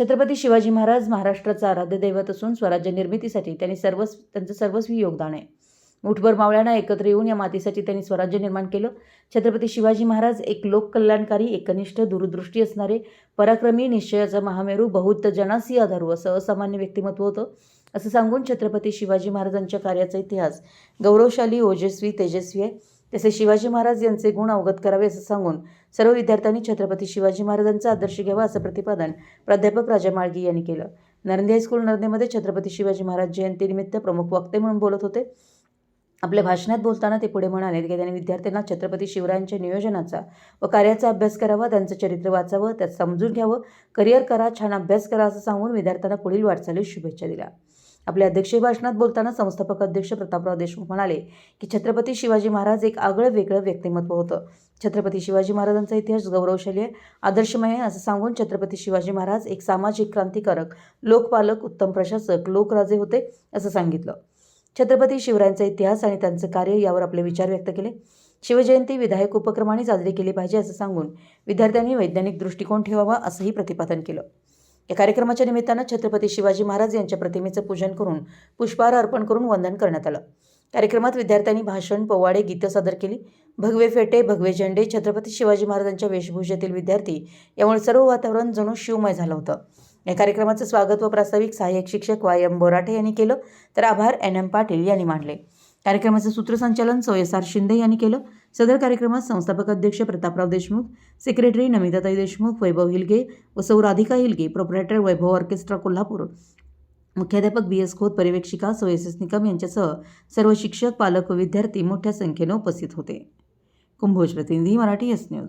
छत्रपती शिवाजी महाराज महाराष्ट्राचं आराध्य दैवत असून स्वराज्य निर्मितीसाठी त्यांनी सर्वस्व त्यांचं सर्वस्वी योगदान आहे. मुठभर मावळ्यांना एकत्र येऊन या मातीसाठी त्यांनी स्वराज्य निर्माण केलं. छत्रपती शिवाजी महाराज एक लोककल्याणकारी एकनिष्ठ दूरदृष्टी असणारे पराक्रमी निश्चयाचा महामेरू बहुत जनासी आधारू असं असामान्य व्यक्तिमत्व होतं असं सांगून छत्रपती शिवाजी महाराजांच्या कार्याचा इतिहास गौरवशाली ओजस्वी तेजस्वी आहे. तसे शिवाजी महाराज यांचे गुण अवगत करावे असं सांगून सर्व विद्यार्थ्यांनी छत्रपती शिवाजी महाराजांचा आदर्श घ्यावा असं प्रतिपादन प्राध्यापक राजा माळगी यांनी केलं. नरंदे हायस्कूल नरंदेमध्ये छत्रपती शिवाजी महाराज जयंतीनिमित्त प्रमुख वक्ते म्हणून बोलत होते. आपल्या भाषणात बोलताना ते पुढे म्हणाले की त्यांनी विद्यार्थ्यांना छत्रपती शिवरायांच्या नियोजनाचा व कार्याचा अभ्यास करावा त्यांचं चरित्र वाचावं त्यात समजून घ्यावं करिअर करा छान अभ्यास करा असं सांगून विद्यार्थ्यांना पुढील वाटचालीस शुभेच्छा दिल्या. आपल्या अध्यक्षीय भाषणात बोलताना संस्थापक अध्यक्ष प्रतापराव देशमुख म्हणाले की छत्रपती शिवाजी महाराज एक आगळं वेगळं व्यक्तिमत्व होतं. छत्रपती शिवाजी महाराजांचा इतिहास गौरवशाली आहे आदर्शमय आहे असं सांगून छत्रपती शिवाजी महाराज एक सामाजिक क्रांतिकारक लोकपालक उत्तम प्रशासक लोकराजे होते असं सांगितलं. छत्रपती शिवरायांचा इतिहास आणि त्यांचं कार्य यावर आपले विचार व्यक्त केले. शिवजयंती विधायक उपक्रमाने साजरी केली पाहिजे असं सांगून विद्यार्थ्यांनी वैज्ञानिक दृष्टिकोन ठेवावा असंही प्रतिपादन केलं. या कार्यक्रमाच्या निमित्तानं छत्रपती शिवाजी महाराज यांच्या प्रतिमेचं पूजन करून पुष्पहार अर्पण करून वंदन करण्यात आलं. कार्यक्रमात विद्यार्थ्यांनी भाषण पोवाडे गीतं सादर केली. भगवे फेटे भगवे झेंडे छत्रपती शिवाजी महाराजांच्या वेशभूषेतील विद्यार्थी यामुळे सर्व वातावरण जणू शिवमय झालं होतं. या कार्यक्रमाचं स्वागत व प्रास्ताविक सहाय्यक शिक्षक वाय एम बोराठे यांनी केलं. तर आभार एन एम पाटील यांनी मांडले कार्यक्रमाचं सूत्रसंचालन सोयसार शिंदे यांनी केलं. सदर कार्यक्रमात संस्थापक अध्यक्ष प्रतापराव देशमुख सेक्रेटरी नमिताताई देशमुख वैभव हिलगे व सौ राधिका हिलगे प्रोपरेटर वैभव ऑर्केस्ट्रा कोल्हापूर. मुख्याध्यापक बी एस खोत पर्यवेक्षिका सोयसेस निकम यांच्यासह सर्व शिक्षक पालक व विद्यार्थी मोठ्या संख्येनं उपस्थित होते. कुंभोज प्रतिनिधी मराठी एस न्यूज.